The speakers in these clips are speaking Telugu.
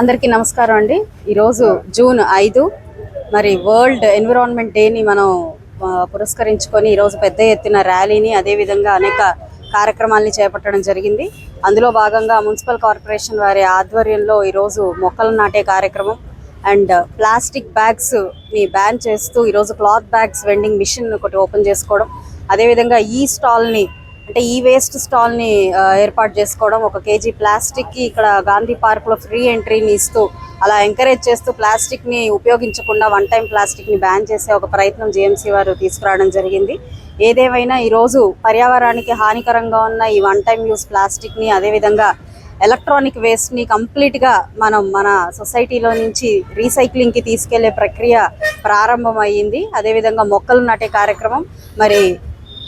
అందరికీ నమస్కారం అండి. ఈరోజు జూన్ ఐదు. మరి వరల్డ్ ఎన్విరాన్మెంట్ డేని మనం పురస్కరించుకొని ఈరోజు పెద్ద ఎత్తున ర్యాలీని అదేవిధంగా అనేక కార్యక్రమాల్ని చేపట్టడం జరిగింది. అందులో భాగంగా మున్సిపల్ కార్పొరేషన్ వారి ఆధ్వర్యంలో ఈరోజు మొక్కలు నాటే కార్యక్రమం అండ్ ప్లాస్టిక్ బ్యాగ్స్ని బ్యాన్ చేస్తూ ఈరోజు క్లాత్ బ్యాగ్స్ వెండింగ్ మిషన్ ఒకటి ఓపెన్ చేసుకోవడం. అదేవిధంగా ఈ స్టాల్ని అంటే ఈ వేస్ట్ స్టాల్ని ఏర్పాటు చేసుకోవడం ఒక కేజీ ప్లాస్టిక్కి ఇక్కడ గాంధీ పార్క్లో ఫ్రీ ఎంట్రీని ఇస్తూ అలా ఎంకరేజ్ చేస్తూ ప్లాస్టిక్ని ఉపయోగించకుండా వన్ టైం ప్లాస్టిక్ని బ్యాన్ చేసే ఒక ప్రయత్నం జేఎంసీ వారు తీసుకురావడం జరిగింది. ఏదేమైనా ఈరోజు పర్యావరణానికి హానికరంగా ఉన్న ఈ వన్ టైం యూస్ ప్లాస్టిక్ని అదేవిధంగా ఎలక్ట్రానిక్ వేస్ట్ని కంప్లీట్గా మనం మన సొసైటీలో నుంచి రీసైక్లింగ్కి తీసుకెళ్ళే ప్రక్రియ ప్రారంభం అదేవిధంగా మొక్కలు నాటే కార్యక్రమం మరి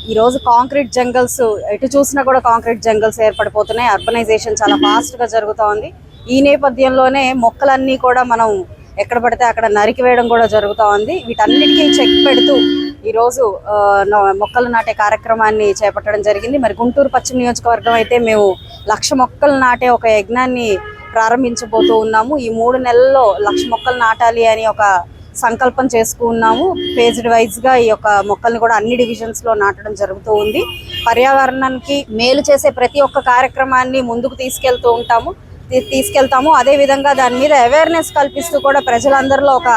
ఈరోజు కాంక్రీట్ జంగల్స్ ఎటు చూసినా కూడా కాంక్రీట్ జంగల్స్ ఏర్పడిపోతున్నాయి. అర్బనైజేషన్ చాలా ఫాస్ట్గా జరుగుతోంది జరుగుతూ ఉంది. ఈ నేపథ్యంలోనే మొక్కలన్నీ కూడా మనం ఎక్కడ పడితే అక్కడ నరికివేయడం కూడా జరుగుతూ ఉంది. వీటన్నిటికీ చెక్ పెడుతూ ఈరోజు న- మొక్కలు నాటే కార్యక్రమాన్ని చేపట్టడం జరిగింది. మరి గుంటూరు పశ్చిమ నియోజకవర్గం అయితే మేము లక్ష మొక్కలు నాటే ఒక యజ్ఞాన్ని ప్రారంభించబోతూ ఉన్నాము. ఈ మూడు నెలల్లో లక్ష మొక్కలు నాటాలి అని ఒక సంకల్పం చేసుకున్నాము. పేజ్డ్ వైజ్గా ఈ యొక్క మొక్కల్ని కూడా అన్ని డివిజన్స్లో నాటడం జరుగుతూ ఉంది. పర్యావరణానికి మేలు చేసే ప్రతి ఒక్క కార్యక్రమాన్ని ముందుకు తీసుకెళ్తూ ఉంటాము. తీసుకెళ్తాము. అదే విధంగా దాని మీద అవేర్నెస్ కల్పిస్తూ కూడా ప్రజలందరిలో ఒక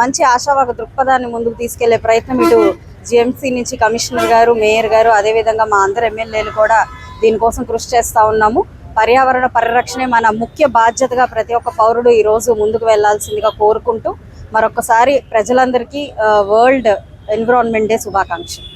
మంచి ఆశావాద దృక్పథాన్ని ముందుకు తీసుకెళ్ళే ప్రయత్నం ఇటు జిఎంసీ నుంచి కమిషనర్ గారు మేయర్ గారు అదే విధంగా మా అందరు ఎమ్మెల్యేలు కూడా దీనికోసం కృషి చేస్తూ ఉన్నాము. పర్యావరణ పరిరక్షణే మన ముఖ్య బాధ్యతగా ప్రతి ఒక్క పౌరుడు ఈరోజు ముందుకు వెళ్ళాల్సిందిగా కోరుకుంటూ మరొకసారి ప్రజలందరికీ వరల్డ్ ఎన్విరాన్మెంట్ డే శుభాకాంక్షలు.